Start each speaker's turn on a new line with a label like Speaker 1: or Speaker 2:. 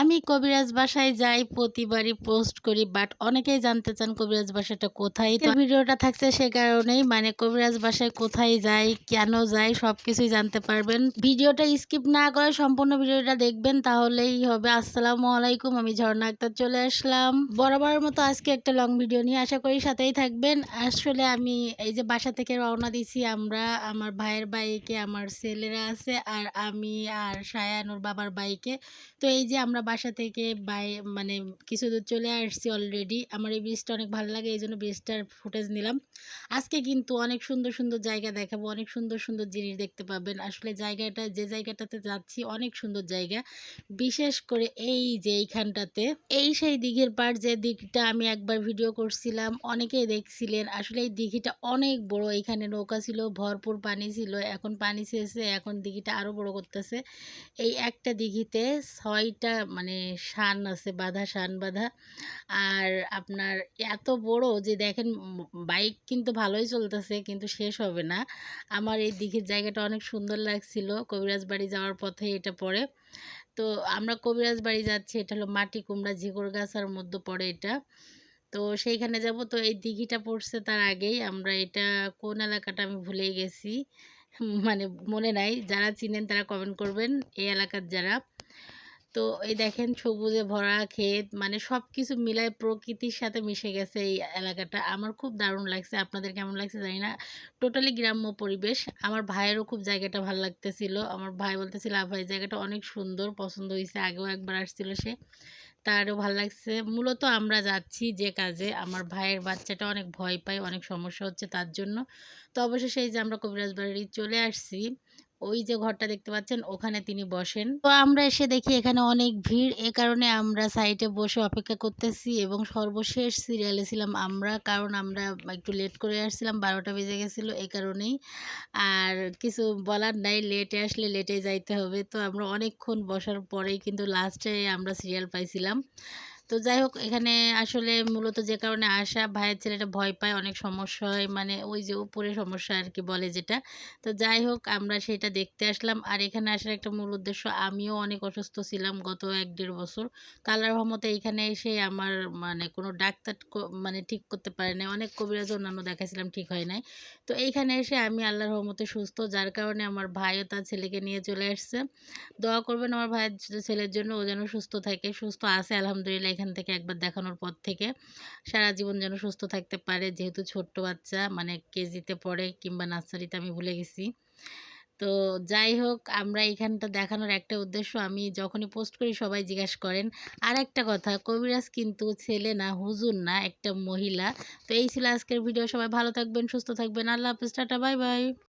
Speaker 1: আমি কবিরাজ বাসায় যাই প্রতিবারই পোস্ট করি বাট অনেকেই জানতে চান কবিরাজ বাসাটা কোথায়। তো ভিডিওটা থাকছে সে কারণেই মানে কবিরাজ বাসায় কোথায় যাই কেন যাই সব কিছুই জানতে পারবেন। ভিডিওটা স্কিপ না করে সম্পূর্ণ ভিডিওটা দেখবেন তাহলেই হবে। আসসালামু আলাইকুম আমি ঝর্ণা আক্তার চলে আসলাম। বরাবরের মতো আজকে একটা লং ভিডিও নিয়ে আশা করি সাথেই থাকবেন। আসলে আমি এই যে বাসা থেকে রওনা দিছি আমরা আমার ভাইয়ের বাইকে আমার ছেলেরা আছে আর আমি আর সায়ানুর বাবার বাইকে। তো এই যে আমরা বাসা থেকে বাই মানে কিছু দূর চলে আসছি অলরেডি আমার এই ব্রিজটা অনেক ভালো লাগে এই জন্য ব্রিজটার ফুটেজ নিলাম। আজকে কিন্তু অনেক সুন্দর সুন্দর জায়গা দেখাবো, অনেক সুন্দর সুন্দর জিনিস দেখতে পাবেন। আসলে জায়গাটা, যে জায়গাটাতে যাচ্ছি, অনেক সুন্দর জায়গা। বিশেষ করে এই যে এইখানটাতে, এই সেই দিঘির পাড় যে দিকটা আমি একবার ভিডিও করছিলাম, অনেকেই দেখছিলেন। আসলে এই দিঘিটা অনেক বড় এখানে নৌকা ছিল, ভরপুর পানি ছিল, এখন পানি শেষে এখন দিঘিটা আরও বড় করতেছে। এই একটা দিঘিতে ছয়টা মানে শান আছে, বাঁধা শান বাঁধা। আর আপনার এত বড় যে দেখেন বাইক কিন্তু ভালোই চলতেছে, কিন্তু শেষ হবে না। আমার এই দিঘির জায়গাটা অনেক সুন্দর লাগছিল, কবিরাজ বাড়ি যাওয়ার পথে এটা পড়ে। তো আমরা কবিরাজ বাড়ি যাচ্ছি, এটা হলো মাটি, কুমড়া ঝিগর গাছার মধ্যে পড়ে এটা। তো সেইখানে যাব, তো এই দিঘিটা পড়ছে তার আগেই। আমরা এটা কোন এলাকাটা আমি ভুলেই গেছি। মানে মনে নাই, যারা চিনেন তারা কমেন্ট করবেন, এই এলাকার যারা। তো এই দেখেন সবুজে ভরা ক্ষেত মানে সব কিছু মিলায় প্রকৃতির সাথে মিশে গেছে এই এলাকাটা। আমার খুব দারুণ লাগছে। আপনাদের কেমন লাগছে জানি না। টোটালি গ্রাম্য পরিবেশ। আমার ভাইয়েরও খুব জায়গাটা ভালো লাগতেছিল। আমার ভাই বলতেছিল ভাই জায়গাটা অনেক সুন্দর, পছন্দ হয়েছে আগেও একবার আসছিল সে। তারও ভালো লাগছে। মূলত আমরা যাচ্ছি যে কাজে। আমার ভাইয়ের বাচ্চাটা অনেক ভয় পায়, অনেক সমস্যা হচ্ছে তার জন্য। তো অবশ্যই এই যে আমরা কবিরাজ বাড়ি চলে আসছি। ওই যে ঘরটা দেখতে পাচ্ছেন, ওখানে তিনি বসেন। তো আমরা এসে দেখি এখানে অনেক ভিড়, এ কারণে আমরা সাইডে বসে অপেক্ষা করতেছি এবং সর্বশেষ সিরিয়ালে ছিলাম আমরা, কারণ আমরা একটু লেট করে আসছিলাম, বারোটা বেজে গেছিল এই কারণেই। আর কিছু বলার নাই লেটে আসলে লেটে যাইতে হবে। তো আমরা অনেকক্ষণ বসার পরেই কিন্তু লাস্টে আমরা সিরিয়াল পাইছিলাম। তো যাই হোক, এখানে আসলে মূলত যে কারণে আসা ভাইয়ের ছেলেটা ভয় পায়, অনেক সমস্যা হয় মানে ওই যে উপরে সমস্যা আর কি বলে যেটা। তো যাই হোক, আমরা সেটা দেখতে আসলাম। আর এখানে আসার একটা মূল উদ্দেশ্য, আমিও অনেক অসুস্থ ছিলাম গত এক দেড় বছর। কালার রহমতে এইখানে এসে আমার মানে কোনো ডাক্তার মানে ঠিক করতে পারে নাই। অনেক কবিরাজ অন্যান্য দেখাছিলাম ঠিক হয় নাই। তো এইখানে এসে আমি আল্লাহর রহমতে সুস্থ, যার কারণে আমার ভাইও তার ছেলেকে নিয়ে চলে আসছে। দোয়া করবেন আমার ভাইয়ের ছেলের জন্য, ও যেন সুস্থ থাকে, সুস্থ আছে, আলহামদুলিল্লাহ। এখান থেকে একবার দেখানোর পর থেকে সারা জীবন যেন সুস্থ থাকতে পারে। যেহেতু ছোট্ট বাচ্চা মানে কেজিতে পড়ে কিংবা নার্সারিতে আমি ভুলে গেছি। তো যাই হোক, আমরা এখানটা দেখানোর একটা উদ্দেশ্য, আমি যখনই পোস্ট করি সবাই জিজ্ঞাসা করেন। আর একটা কথা, কবিরাজ কিন্তু ছেলে না, হুজুর না, একটা মহিলা। তো এই ছিল আজকের ভিডিও সবাই ভালো থাকবেন, সুস্থ থাকবেন। আল্লাহ হাফিজ, টাটা বাই বাই